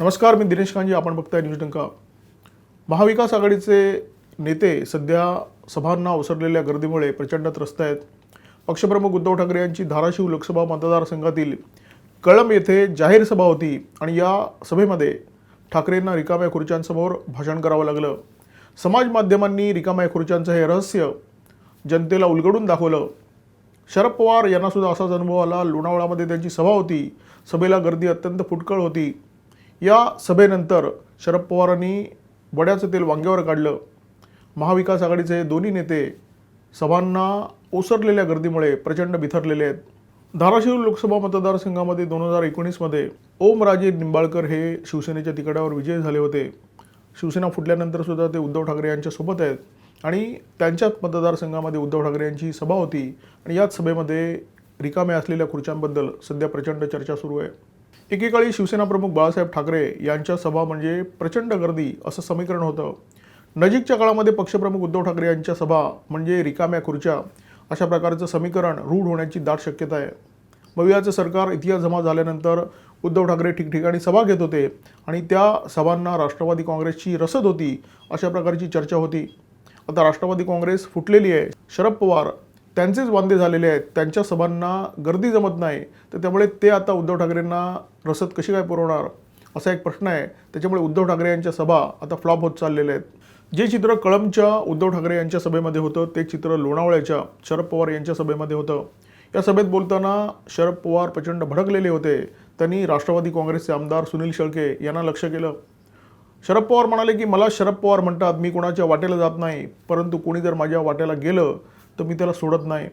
नमस्कार मी दिनेश कांजी आपण बघताय न्यूज डंका. महाविकास आघाडीचे नेते सध्या सभांना ओसरलेल्या गर्दीमुळे प्रचंड त्रस्त आहेत. पक्षप्रमुख उद्धव ठाकरे यांची धाराशिव लोकसभा मतदारसंघातील कळंब येथे जाहीर सभा होती आणि या सभेमध्ये ठाकरेंना रिकाम्या खुर्च्यांसमोर भाषण करावं लागलं. समाज माध्यमांनी रिकाम्या खुर्च्यांचं हे रहस्य जनतेला उलगडून दाखवलं. शरद पवार यांनासुद्धा असाच अनुभव आला. लोणावळामध्ये त्यांची सभा होती. सभेला गर्दी अत्यंत फुटकळ होती. या सभेनंतर शरद पवारांनी वड्याचं तेल वांग्यावर काढलं. महाविकास आघाडीचे दोन्ही नेते सभांना ओसरलेल्या गर्दीमुळे प्रचंड बिथरलेले आहेत. धाराशिव लोकसभा मतदारसंघामध्ये दोन हजार एकोणीसमध्ये ओमराजे निंबाळकर हे शिवसेनेच्या तिकडावर विजयी झाले होते. शिवसेना फुटल्यानंतर सुद्धा ते उद्धव ठाकरे यांच्यासोबत आहेत आणि त्यांच्याच मतदारसंघामध्ये उद्धव ठाकरे यांची सभा होती आणि याच सभेमध्ये रिकाम्या असलेल्या खुर्च्यांबद्दल सध्या प्रचंड चर्चा सुरू आहे. एकेकाळी शिवसेना प्रमुख बाळासाहेब ठाकरे यांच्या सभा म्हणजे प्रचंड गर्दी असं समीकरण होतं. नजीकच्या काळामध्ये पक्षप्रमुख उद्धव ठाकरे यांच्या सभा म्हणजे रिकाम्या खुर्च्या. अशा प्रकारचं समीकरण रूढ होण्याची दाट शक्यता आहे. मवियाचं सरकार इतिहास जमा झाल्यानंतर उद्धव ठाकरे ठिकठिकाणी सभा घेत होते आणि त्या सभांना राष्ट्रवादी काँग्रेसची रसद होती अशा प्रकारची चर्चा होती. आता राष्ट्रवादी काँग्रेस फुटलेली आहे. शरद पवार त्यांचेच वांदे झालेले आहेत. त्यांच्या सभांना गर्दी जमत नाही. तर त्यामुळे ते आता उद्धव ठाकरेंना रसद कशी काय पुरवणार? असा एक प्रश्न आहे. त्याच्यामुळे उद्धव ठाकरे यांच्या सभा आता फ्लॉप होत चाललेल्या आहेत. जे चित्र कळमच्या उद्धव ठाकरे यांच्या सभेमध्ये होतं ते चित्र लोणावळ्याच्या शरद पवार यांच्या सभेमध्ये होतं. या सभेत बोलताना शरद पवार प्रचंड भडकलेले होते. त्यांनी राष्ट्रवादी काँग्रेसचे आमदार सुनील शेळके यांना लक्ष केलं. शरद पवार म्हणाले की मला शरद पवार म्हणतात मी कोणाच्या वाटेला जात नाही. परंतु कोणी जर माझ्या वाटेला गेलं तर मी त्याला सोडत नाही.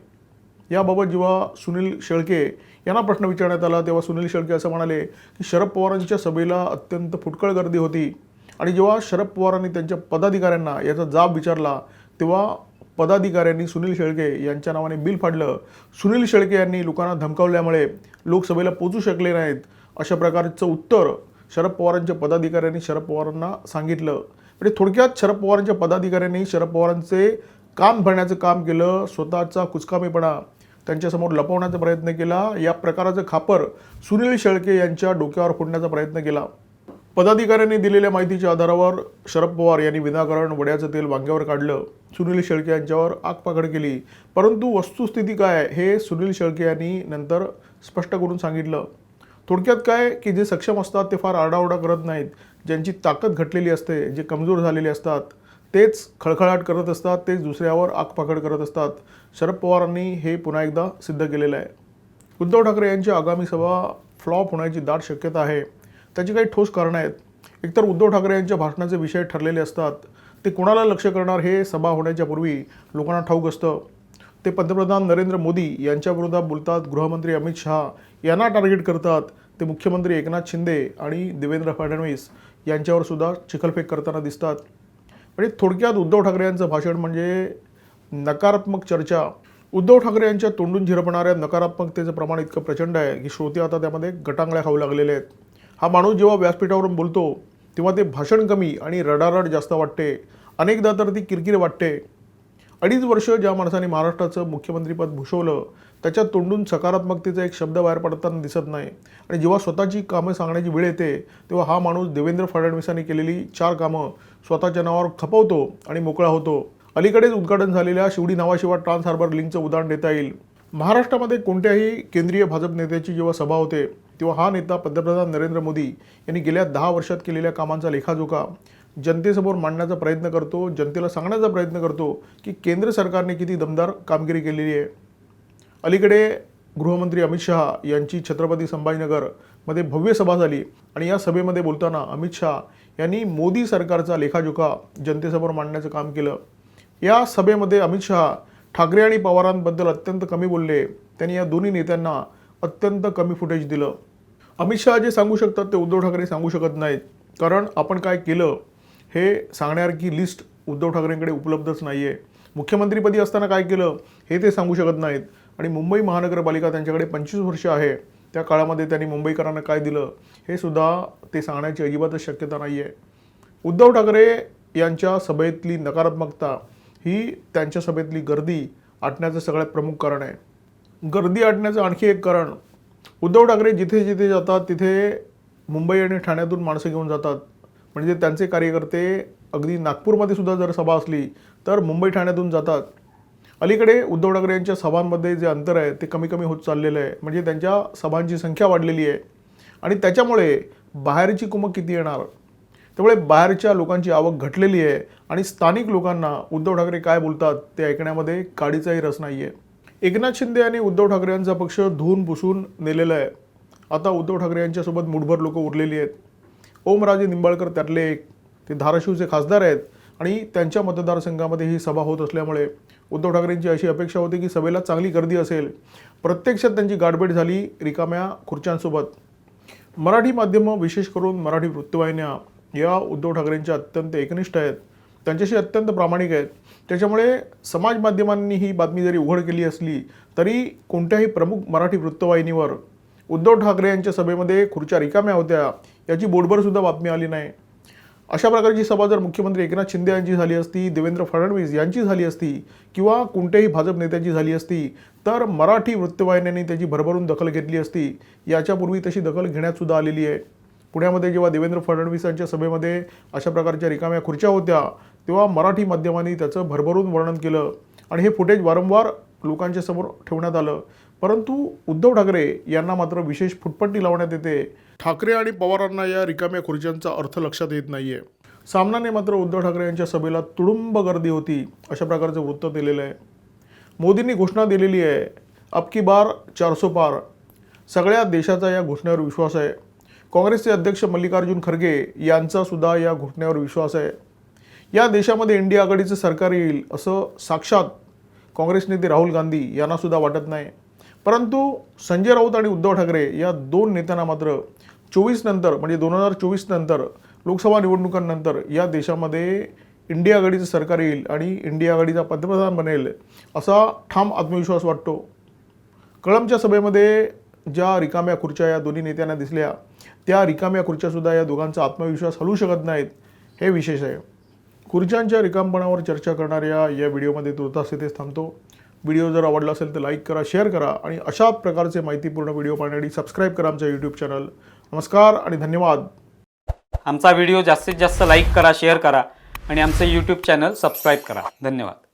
याबाबत जेव्हा सुनील शेळके यांना प्रश्न विचारण्यात आला तेव्हा सुनील शेळके असं म्हणाले की शरद पवारांच्या सभेला अत्यंत फुटकळ गर्दी होती. आणि जेव्हा शरद पवारांनी त्यांच्या पदाधिकाऱ्यांना याचा जाब विचारला तेव्हा पदाधिकाऱ्यांनी सुनील शेळके यांच्या नावाने बिल फाडलं. सुनील शेळके यांनी लोकांना धमकावल्यामुळे लोकसभेला पोचू शकले नाहीत अशा प्रकारचं उत्तर शरद पवारांच्या पदाधिकाऱ्यांनी शरद पवारांना सांगितलं. म्हणजे थोडक्यात शरद पवारांच्या पदाधिकाऱ्यांनी शरद पवारांचे काम भरण्याचं काम केलं स्वतःचा कुचकामीपणा त्यांच्यासमोर लपवण्याचा प्रयत्न केला. या प्रकाराचं खापर सुनील शेळके यांच्या डोक्यावर फोडण्याचा प्रयत्न केला. पदाधिकाऱ्यांनी दिलेल्या माहितीच्या आधारावर शरद पवार यांनी विनाकारण वड्याचं तेल वांग्यावर काढलं. सुनील शेळके यांच्यावर आगपाखड केली. परंतु वस्तुस्थिती काय हे सुनील शेळके यांनी नंतर स्पष्ट करून सांगितलं. थोडक्यात काय की जे सक्षम असतात ते फार आरडाओरडा करत नाहीत. ज्यांची ताकद घटलेली असते जे कमजोर झालेले असतात तेच खळखळाट करत असतात तेच दुसऱ्यावर आगपाखड करत असतात. शरद पवारांनी हे पुन्हा एकदा सिद्ध केलेलं आहे. उद्धव ठाकरे यांची आगामी सभा फ्लॉप होण्याची दाट शक्यता आहे. त्याची काही ठोस कारणं आहेत. एकतर उद्धव ठाकरे यांच्या भाषणाचे विषय ठरलेले असतात. ते कोणाला लक्ष करणार हे सभा होण्याच्या पूर्वी लोकांना ठाऊक असतं. ते पंतप्रधान नरेंद्र मोदी यांच्याविरोधात बोलतात गृहमंत्री अमित शहा यांना टार्गेट करतात. ते मुख्यमंत्री एकनाथ शिंदे आणि देवेंद्र फडणवीस यांच्यावर सुद्धा चिखलफेक करताना दिसतात. म्हणजे थोडक्यात उद्धव ठाकरे यांचं भाषण म्हणजे नकारात्मक चर्चा. उद्धव ठाकरे यांच्या तोंडून झिरपणाऱ्या नकारात्मकतेचं प्रमाण इतकं प्रचंड आहे की श्रोते आता त्यामध्ये गटांगळ्या खाऊ लागलेले आहेत. हा माणूस जेव्हा व्यासपीठावरून बोलतो तेव्हा ते भाषण कमी आणि रडारड जास्त वाटते. अनेकदा तर ती किरकिर वाटते. अडीच वर्ष ज्या माणसाने महाराष्ट्राचं मुख्यमंत्रीपद भूषवलं त्याच्या तोंडून सकारात्मकतेचा एक शब्द बाहेर पडताना दिसत नाही. आणि जेव्हा स्वतःची कामं सांगण्याची वेळ येते तेव्हा हा माणूस देवेंद्र फडणवीसांनी केलेली चार कामं स्वतःच्या नावावर खपवतो आणि मोकळा होतो. अलीकडेच उद्घाटन झालेल्या शिवडी नावाशिवाय ट्रान्स हार्बर लिंकचं उदाहरण देता येईल. महाराष्ट्रामध्ये कोणत्याही केंद्रीय भाजप नेत्याची जेव्हा सभा होते तेव्हा हा नेता पंतप्रधान नरेंद्र मोदी यांनी गेल्या दहा वर्षात केलेल्या कामांचा लेखाजोखा जनतेसमोर मांडण्याचा प्रयत्न करतो जनतेला सांगण्याचा प्रयत्न करतो की केंद्र सरकारने किती दमदार कामगिरी केलेली आहे. अलीकडे गृहमंत्री अमित शहा यांची छत्रपती संभाजीनगरमध्ये भव्य सभा झाली आणि या सभेमध्ये बोलताना अमित शहा यांनी मोदी सरकारचा लेखाजोखा जनतेसमोर मांडण्याचं काम केलं. या सभेमध्ये अमित शहा ठाकरे आणि पवारांबद्दल अत्यंत कमी बोलले. त्यांनी या दोन्ही नेत्यांना अत्यंत कमी फुटेज दिलं. अमित शहा जे सांगू शकतात ते उद्धव ठाकरे सांगू शकत नाहीत. कारण आपण काय केलं हे सांगण्यासारखी लिस्ट उद्धव ठाकरेंकडे उपलब्धच नाही आहे मुख्यमंत्रीपदी असताना काय केलं हे ते सांगू शकत नाहीत. आणि मुंबई महानगरपालिका त्यांच्याकडे पंचवीस वर्ष आहे. त्या काळामध्ये त्यांनी मुंबईकरांना काय दिलं हे सुद्धा ते सांगण्याची अजिबातच शक्यता नाही आहे उद्धव ठाकरे यांच्या सभेतली नकारात्मकता ही त्यांच्या सभेतली गर्दी आटण्याचं सगळ्यात प्रमुख कारण आहे. गर्दी आटण्याचं आणखी एक कारण उद्धव ठाकरे जिथे जिथे जातात तिथे मुंबई आणि ठाण्यातून माणसं घेऊन जातात. म्हणजे त्यांचे कार्यकर्ते अगदी नागपूरमध्ये सुद्धा जर सभा असली तर मुंबई ठाण्यातून जातात. अलीकडे उद्धव ठाकरे यांच्या सभांमध्ये जे अंतर आहे ते कमी कमी होत चाललेलं आहे. म्हणजे त्यांच्या सभांची संख्या वाढलेली आहे. आणि त्याच्यामुळे बाहेरची कुमक किती येणार? त्यामुळे बाहेरच्या लोकांची आवक घटलेली आहे. आणि स्थानिक लोकांना उद्धव ठाकरे काय बोलतात ते ऐकण्यामध्ये काडीचाही रस नाही आहे एकनाथ शिंदे आणि उद्धव ठाकरे यांचा पक्ष धुवून पुसून नेलेला आहे. आता उद्धव ठाकरे यांच्यासोबत मुठभर लोक उरलेली आहेत. ओमराजे निंबाळकर त्यातले एक ते धाराशिवचे खासदार आहेत. आणि त्यांच्या मतदारसंघामध्ये ही सभा होत असल्यामुळे उद्धव ठाकरेंची अशी अपेक्षा होती की सभेला चांगली गर्दी असेल. प्रत्यक्षात त्यांची गाठभेट झाली रिकाम्या खुर्च्यांसोबत. मराठी माध्यमं विशेष करून मराठी वृत्तवाहिन्या या उद्धव ठाकरेंच्या अत्यंत एकनिष्ठ आहेत. त्यांच्याशी अत्यंत प्रामाणिक आहेत. त्याच्यामुळे समाज माध्यमांनी ही बातमी जरी उघड केली असली तरी कोणत्याही प्रमुख मराठी वृत्तवाहिनीवर उद्धव ठाकरे यांच्या सभेमध्ये खुर्च्या रिकाम्या होत्या याची बोटभरसुद्धा बातमी आली नाही. अशा प्रकारची सभा जर मुख्यमंत्री एकनाथ शिंदे यांची झाली असती देवेंद्र फडणवीस यांची झाली असती किंवा कोणत्याही भाजप नेत्यांची झाली असती तर मराठी वृत्तवाहिन्यांनी त्याची भरभरून दखल घेतली असती याच्यापूर्वी तशी दखल घेण्यातसुद्धा आलेली आहे. पुण्यामध्ये जेव्हा देवेंद्र फडणवीसांच्या सभेमध्ये अशा प्रकारच्या रिकाम्या खुर्च्या होत्या तेव्हा मराठी माध्यमांनी त्याचं भरभरून वर्णन केलं आणि हे फुटेज वारंवार लोकांच्या समोर ठेवण्यात आलं. परंतु उद्धव ठाकरे यांना मात्र विशेष फुटपट्टी लावण्यात येते. ठाकरे आणि पवारांना या रिकाम्या खुर्च्यांचा अर्थ लक्षात येत नाहीये. सामनाने मात्र उद्धव ठाकरे यांच्या सभेला तुडुंब गर्दी होती अशा प्रकारचं वृत्त दिलेलं आहे. मोदींनी घोषणा दिलेली आहे अब की बार चारसो पार. सगळ्या देशाचा या घोषणेवर विश्वास आहे. काँग्रेसचे अध्यक्ष मल्लिकार्जुन खरगे यांचा सुद्धा या घोषणेवर विश्वास आहे. या देशामध्ये इंडिया आघाडीचं सरकार येईल असं साक्षात काँग्रेस नेते राहुल गांधी यांनासुद्धा वाटत नाही. परंतु संजय राऊत आणि उद्धव ठाकरे या दोन नेत्यांना मात्र चोवीस नंतर म्हणजे दोन हजार चोवीस नंतर लोकसभा निवडणुकांनंतर या देशामध्ये इंडिया आघाडीचं सरकार येईल आणि इंडिया आघाडीचा पंतप्रधान बनेल असा ठाम आत्मविश्वास वाटतो. कळमच्या सभेमध्ये ज्या रिकाम्या खुर्च्या या दोन्ही नेत्यांना दिसल्या त्या रिकाम्या खुर्च्यासुद्धा या दोघांचा आत्मविश्वास हलू शकत नाहीत हे विशेष आहे. खुर्च्यांच्या रिकामपणावर चर्चा करणाऱ्या या व्हिडिओमध्ये तुर्तास इथेच थांबतो. व्हिडिओ जर आवडला असेल तर लाईक करा शेअर करा आणि अशा प्रकारचे माहितीपूर्ण व्हिडिओ पाहण्यासाठी सबस्क्राईब करा आमच्या यूट्यूब चॅनल नमस्कार आणि धन्यवाद. आमचा व्हिडिओ जास्तीत जास्त लाईक करा शेअर करा आणि आमचं यूट्यूब चॅनल सबस्क्राईब करा. धन्यवाद.